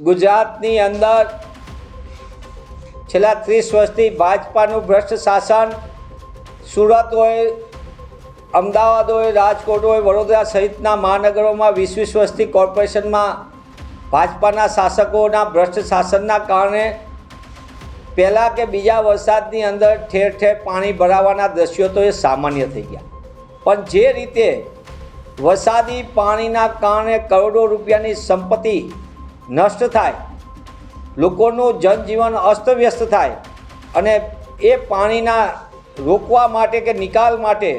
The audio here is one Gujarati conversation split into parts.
ગુજરાતની અંદર છેલ્લા ત્રીસ વર્ષથી ભાજપાનું ભ્રષ્ટ શાસન, સુરત હોય, અમદાવાદ હોય, રાજકોટ હોય, વડોદરા સહિતના મહાનગરોમાં વીસ વીસ વર્ષથી કોર્પોરેશનમાં ભાજપાના શાસકોના ભ્રષ્ટ શાસનના કારણે પહેલાં કે બીજા વરસાદની અંદર ઠેર ઠેર પાણી ભરાવાના દ્રશ્યો તો એ સામાન્ય થઈ ગયા. પણ જે રીતે વરસાદી પાણીના કારણે કરોડો રૂપિયાની સંપત્તિ નષ્ટ થાય. લોકોનું જનજીવન અસ્તવ્યસ્ત થાય અને એ પાણીના રોકવા માટે કે નિકાલ માટે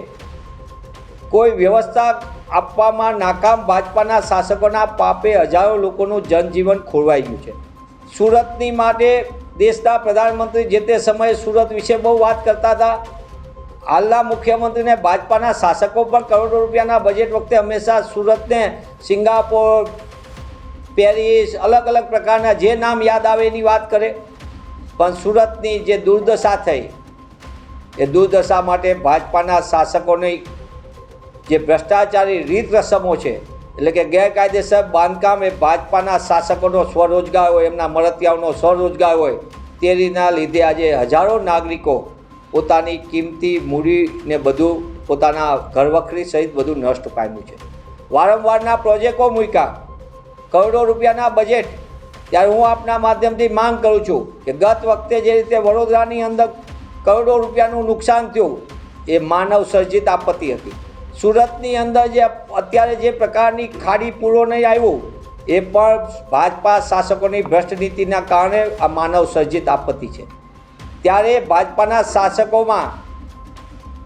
કોઈ વ્યવસ્થા આપવામાં નાકામ ભાજપાના શાસકોના પાપે હજારો લોકોનું જનજીવન ખોરવાઈ ગયું છે. સુરતની માટે દેશના પ્રધાનમંત્રી જે તે સમયે સુરત વિશે બહુ વાત કરતા હતા. હાલના મુખ્યમંત્રીને ભાજપાના શાસકો પણ કરોડો રૂપિયાના બજેટ વખતે હંમેશા સુરતને સિંગાપોર પેરિસ અલગ અલગ પ્રકારના જે નામ યાદ આવે એની વાત કરે. પણ સુરતની જે દુર્દશા થઈ, એ દુર્દશા માટે ભાજપાના શાસકોની જે ભ્રષ્ટાચારી રીત રસમો છે, એટલે કે ગેરકાયદેસર બાંધકામ એ ભાજપાના શાસકોનો સ્વરોજગાર હોય, એમના મળતિયાઓનો સ્વરોજગાર હોય તે રીતના લીધે આજે હજારો નાગરિકો પોતાની કિંમતી મૂડીને બધું પોતાના ઘરવખરી સહિત બધું નષ્ટ પામ્યું છે. વારંવારના પ્રોજેક્ટો મૂક્યા. કરોડો રૂપિયાના બજેટ ત્યારે હું આપના માધ્યમથી માંગ કરું છું કે ગત વખતે જે રીતે વડોદરાની અંદર કરોડો રૂપિયાનું નુકસાન થયું, એ માનવ સર્જિત આપત્તિ હતી. સુરતની અંદર જે અત્યારે જે પ્રકારની ખાડી પૂરો નહીં આવ્યું, એ પણ ભાજપા શાસકોની ભ્રષ્ટ નીતિના કારણે આ માનવ સર્જિત આપત્તિ છે. ત્યારે ભાજપાના શાસકોમાં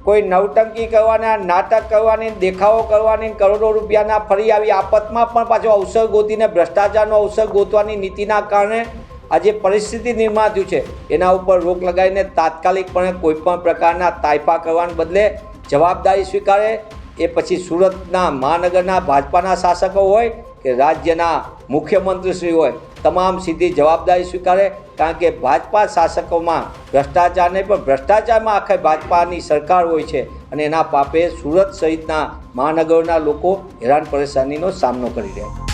કોઈ નવટંકી કરવાના નાટક કરવાની, દેખાવો કરવાની, કરોડો રૂપિયાના ફરી આવી આફતમાં પણ પાછો અવસર ગોતીને, ભ્રષ્ટાચારનો અવસર ગોતવાની નીતિના કારણે આજે પરિસ્થિતિ નિર્માણ થયું છે. એના ઉપર રોક લગાવીને તાત્કાલિકપણે કોઈપણ પ્રકારના તાયફા કરવાને બદલે જવાબદારી સ્વીકારે. એ પછી સુરતના મહાનગરના ભાજપાના શાસકો હોય કે રાજ્યના મુખ્યમંત્રીશ્રી હોય તમામ સીધી જવાબદારી સ્વીકારે, કારણ કે ભાજપા શાસકોમાં ભ્રષ્ટાચાર નહીં પણ ભ્રષ્ટાચારમાં આખે ભાજપાની સરકાર હોય છે અને એના પાપે સુરત સહિતના મહાનગરોના લોકો હેરાન પરેશાનીનો સામનો કરી રહ્યા છે.